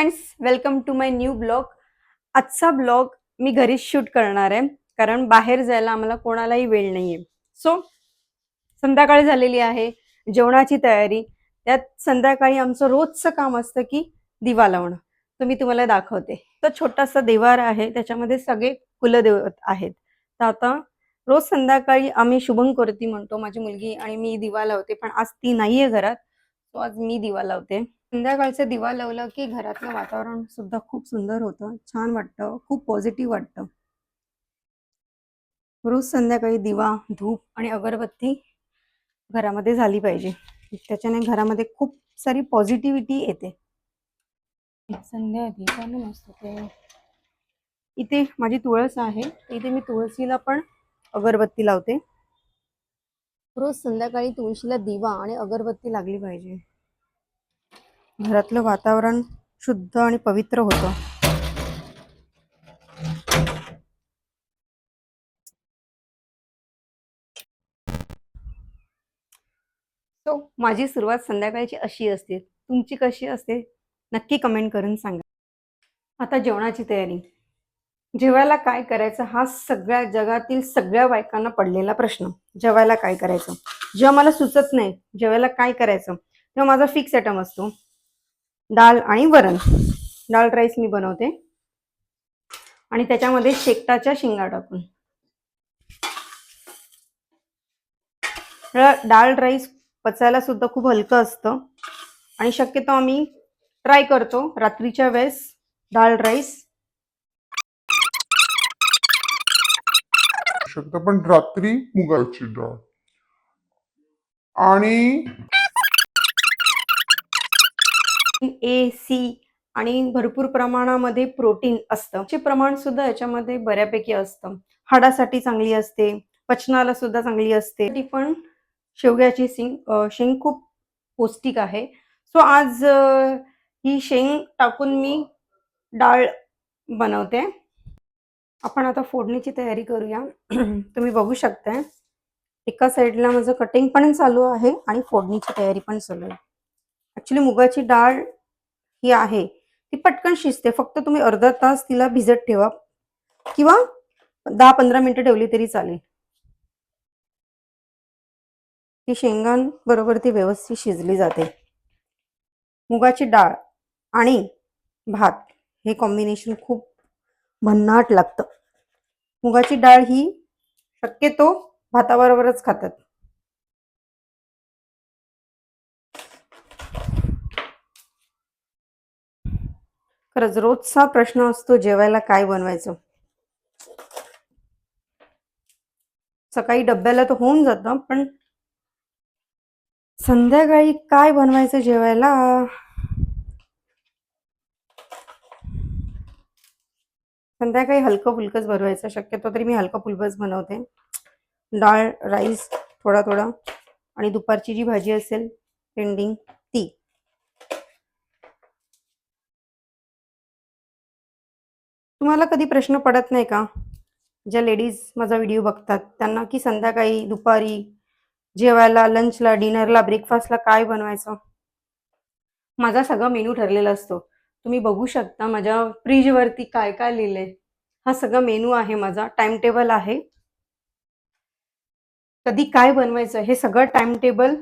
Friends welcome to my new blog आजचा blog मी घरीच शूट करणार आहे कारण बाहेर जायला आम्हाला कोणालाही वेळ नाहीये. सो संध्याकाळी झालेली आहे जेवणाची तयारी. त्यात संध्याकाळी आमचं रोजचं काम असतं की दिवा लावणं तर मी तुम्हाला दाखवते. तर छोटासा देवार आहे त्याच्यामध्ये सगळे कुलदेवत आहेत. तर आता रोज संध्याकाळी आम्ही शुभंकरोती म्हणतो माझी मुलगी आणि मी दिवा लावते पण आज ती नाहीये घरात. सो आज मी दिवा लावते संध्याकाळचं दिवा लावलं की घरातलं वातावरण सुद्धा खूप सुंदर होतं. छान वाटतं. खूप पॉझिटिव्ह वाटतं. रोज संध्याकाळी दिवा धूप आणि अगरबत्ती घरामध्ये झाली पाहिजे. त्याच्याने घरामध्ये खूप सारी पॉझिटिव्हिटी येते. संध्या इथे माझी तुळस आहे. इथे मी तुळशीला पण अगरबत्ती लावते. रोज संध्याकाळी तुळशीला दिवा आणि अगरबत्ती लागली पाहिजे. घरातलं वातावरण शुद्ध आणि पवित्र होतं. सो माझी सुरुवात संध्याकाळची अशी असते. तुमची कशी असते? नक्की कमेंट करून सांगा. आता जेवणाची तयारी. जेवायला काय करायचं? हा सगळ्या जगातील सगळ्या बायकांना पडलेला प्रश्न. जेवायला काय करायचं? जेव्हा मला सुचत नाही जेवायला काय करायचं? तेव्हा माझा फिक्स आयटम असतो. डाळ आणि वरण. डाळ राईस मी बनवते. आणि त्याच्यामध्ये शेकटाच्या शेंगा टाकून. डाळ राईस पचायला सुद्धा खूप हलकं असतं. आणि शक्यतो आम्ही ट्राय करतो रात्रीच्या वेळेस डाळ राईस. शकतो पण रात्री मुगाची डाळ. आणि ए सी आणि भरपूर प्रमाणामध्ये प्रोटीन असतं. चे प्रमाण सुद्धा याच्यामध्ये बऱ्यापैकी असतं. हाडासाठी चांगली असते पचनाला सुद्धा चांगली असते. ती पण शेवग्याची सिंग शेंग खूप पौष्टिक आहे. सो आज ही शेंग टाकून मी डाळ बनवते. आपण आता फोडणीची तयारी करूया. तुम्ही बघू शकताय. एका साईडला माझं कटिंग पण चालू आहे आणि फोडणीची तयारी पण चालू आहे. ॲक्च्युली मुगाची डाळ ही आहे ती पटकन शिजते. फक्त तुम्ही अर्धा तास तिला भिजत ठेवा किंवा दहा पंधरा मिनिटं ठेवली तरी चालेल. ती शेंगांबरोबर ती व्यवस्थित शिजली जाते. मुगाची डाळ आणि भात हे कॉम्बिनेशन खूप भन्नाट लागतं. मुगाची डाळ ही शक्यतो भाताबरोबरच खातात. खरंच रोजचा प्रश्न असतो जेवायला काय बनवायचं? सकाळी डब्याला तर होऊन जातं पण संध्याकाळी काय बनवायचं जेवायला? संध्याकाळी हलकं फुलकंच बनवायचं शक्यतो तरी मी हलकं फुलकंच बनवते. डाळ राईस थोडा थोडा आणि दुपारची जी भाजी असेल पेंडिंग ती तुम्हाला कधी प्रश्न पडत नाही का? ज्या लेडीज माझा व्हिडिओ बघतात त्यांना की संध्याकाळी दुपारी जेवायला लंचला डिनरला ब्रेकफास्टला काय बनवायचं? माझा सगळा मेनू ठरलेला असतो. तुम्ही बघू शकता माझ्या फ्रीजवरती काय काय लिहिलंय. हा सगळा मेनू आहे माझा टाइम टेबल आहे. कधी काय बनवायचं हे सगळं टाइम टेबल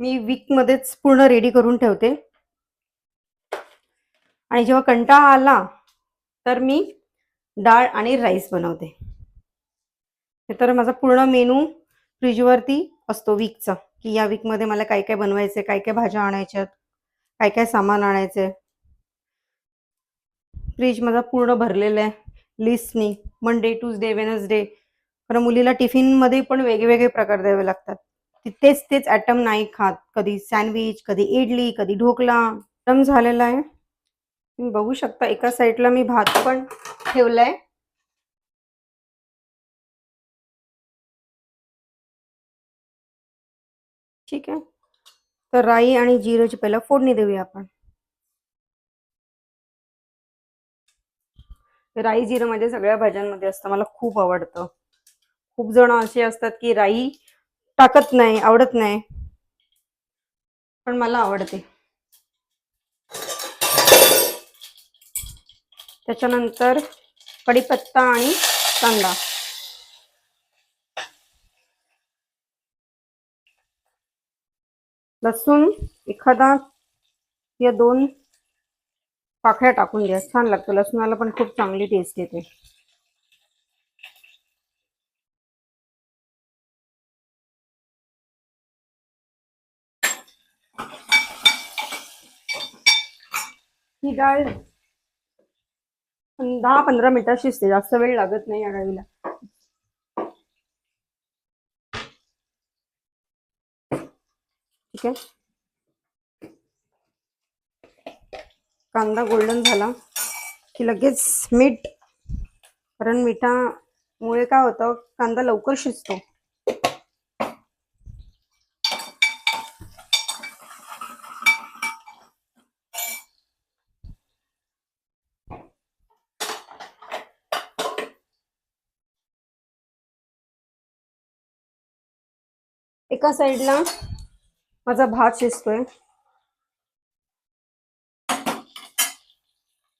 मी वीकमध्येच पूर्ण रेडी करून ठेवते. आणि जेव्हा कंटाळा आला तर मी डाळ आणि राईस बनवते. हे तर माझा पूर्ण मेनू फ्रीजवरती असतो वीकचा की या वीकमध्ये मला काय काय बनवायचं काय काय भाज्या आणायच्यात काय काय सामान आणायचे फ्रीज माझा पूर्ण भरलेला आहे लिस्टनी मंडे ट्यूजडे वेनसडे कारण मुलीला टिफिनमध्ये पण वेगवेगळे प्रकार द्यावे लागतात. ती तेच तेच ॲटम नाही खात. कधी सँडविच कधी इडली कधी ढोकला. ॲटम झालेला आहे. तुम्ही बघू शकता एका साईडला मी भात पण ठेवलाय. ठीक आहे. तर राई आणि जिरोची पहिला फोडणी देऊया आपण. राई जिरं माझ्या सगळ्या भाज्यांमध्ये असतं मला खूप आवडतं. खूप जण असे असतात की राई टाकत नाही आवडत नाही. पण मला आवडते. त्याच्यानंतर कढीपत्ता आणि कांदा. लसूण एखादा या दोन पाखळ्या टाकून द्या. छान लागतं. लसूणाला पण खूप चांगली टेस्ट येते. ही डाळ दहा पंधरा मिनिटात शिजते जास्त वेळ लागत नाही या डाळीला ठीक आहे. कांदा गोल्डन झाला की लगेच मीठ कारण मिठामुळे काय होतं कांदा लवकर शिजतो. एका साईडला माझा भात शिजतोय.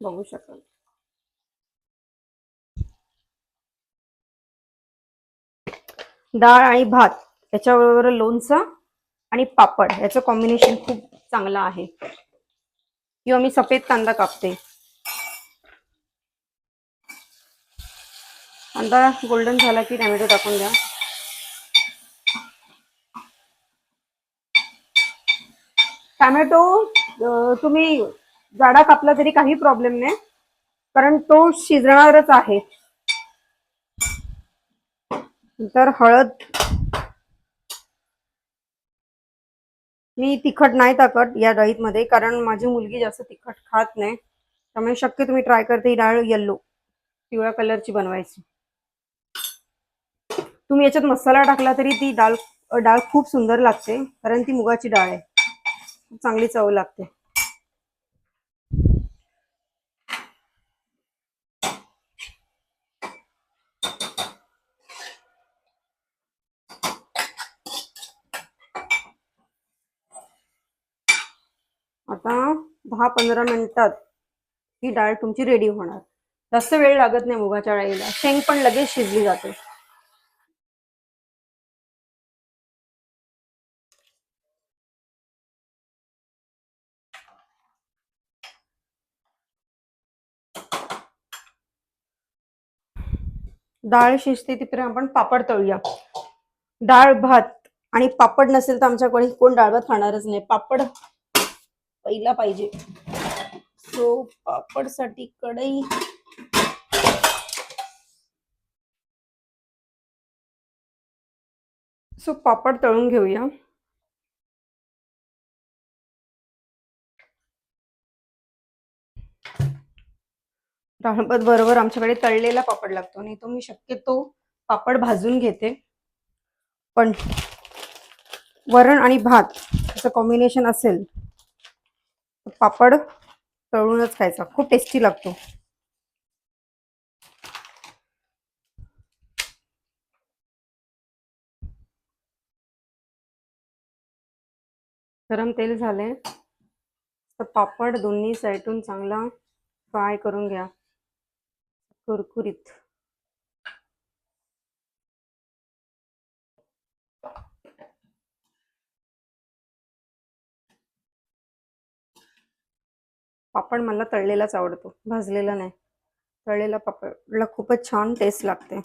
बघू शकाल. डाळ आणि भात याच्याबरोबर लोणचं आणि पापड याचं कॉम्बिनेशन खूप चांगलं आहे. किंवा मी सफेद कांदा कापते. कांदा गोल्डन झाला की टॅमॅटो टाकून द्या. टॅमॅटो तुम्ही जाडा कापला तरी काही प्रॉब्लेम नाही कारण तो शिजणारच आहे. नंतर हळद. मी तिखट नाही टाकत या डाळीत मध्ये कारण माझी मुलगी जास्त तिखट खात नाही त्यामुळे शक्य तुम्ही ट्राय करते ही डाळ येल्लो पिवळ्या कलरची बनवायची. तुम्ही याच्यात मसाला टाकला तरी ती डाळ डाळ खूप सुंदर लागते कारण ती मुगाची डाळ आहे. चांगली चव लागते. आता दहा पंधरा मिनिटात ही डाळ तुमची रेडी होणार. जास्त वेळ लागत नाही मुगाच्या डाळीला. शेंग पण लगेच शिजली जाते. डाळ शिजते तिथपर्यंत आपण पापड तळूया. डाळ भात आणि पापड नसेल तर आमच्याकडे कोण डाळ भात खाणारच नाही. पापड पहिला पाहिजे. सो पापडसाठी कढई. सो पापड तळून घेऊया. डाळभात बरोबर आमच्याकडे तळलेला पापड लागतो नाही तो मी शक्यतो पापड भाजून घेते. पण वरण आणि भात असं कॉम्बिनेशन असेल तर पापड तळूनच खायचा. खूप टेस्टी लागतो. गरम तेल झाले तर पापड दोन्ही साईडून चांगला फ्राय करून घ्या. कुरकुरीत. पापड मला तळलेलाच आवडतो भाजलेला नाही. तळलेला पापडला खूपच छान टेस्ट लागते.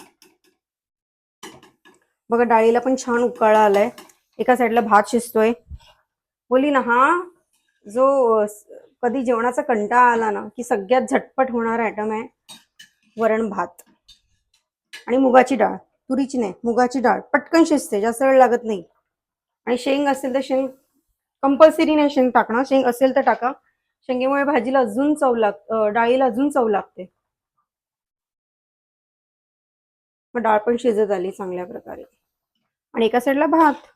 बघा डाळीला पण छान उकाळा आलाय. एका साईडला भात शिजतोय. बोली ना हा जो कधी जेवणाचा कंटाळा आला ना की सगळ्यात झटपट होणारा आयटम आहे वरण भात. आणि मुगाची डाळ. तुरीची नाही मुगाची डाळ. पटकन शिजते जास्त वेळ लागत नाही. आणि शेंग असेल तर शेंग कंपल्सरी नाही शेंग टाकणं शेंग असेल तर टाका. शेंगेमुळे भाजीला अजून चव लाग डाळीला अजून चव लागते. मग डाळ पण शिजत आली चांगल्या प्रकारे. आणि एका साईडला भात.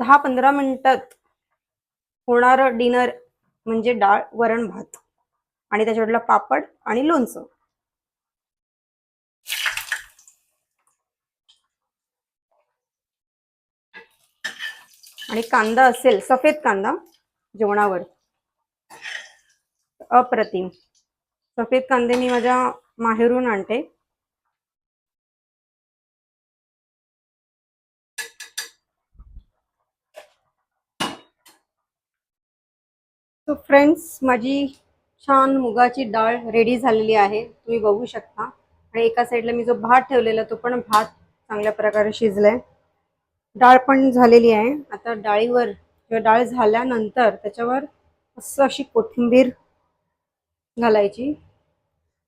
दहा पंधरा मिनिटात होणारं डिनर म्हणजे डाळ वरण भात. आणि त्याच्याकडला पापड आणि लोणचं. आणि कांदा असेल सफेद कांदा जेवणावर. अप्रतिम. सफेद कांदे मी माझ्या माहेरून आणते. सो फ्रेंड्स माझी छान मुगाची डाळ रेडी झालेली आहे. तुम्ही बघू शकता. आणि एका साईडला मी जो भात ठेवलेला तो पण भात चांगल्या प्रकारे शिजलाय. डाळ पण झालेली आहे. आता डाळीवर किंवा डाळ झाल्यानंतर त्याच्यावर असं अशी कोथिंबीर घालायची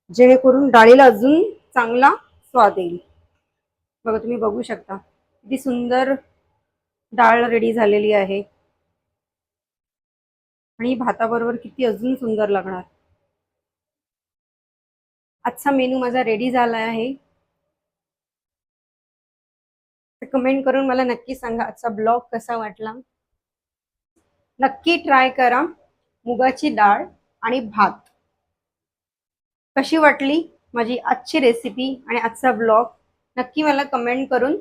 जेणेकरून डाळीला अजून चांगला स्वाद येईल. बघा तुम्ही बघू शकता. किती सुंदर डाळ रेडी झालेली आहे. आणि भाताबरोबर किती अजून सुंदर लागणार. आजचा मेनू माझा रेडी झाला आहे. कमेंट करून मला नक्की सांगा आजचा ब्लॉग कसा वाटला. नक्की ट्राय करा. मुगाची डाळ आणि भात. कशी वाटली माझी आजची रेसिपी आणि आजचा ब्लॉग नक्की मला कमेंट करून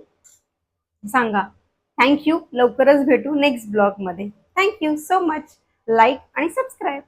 सांगा. थँक्यू लवकरच भेटू नेक्स्ट ब्लॉगमध्ये thank you so much like आणि सबस्क्राईब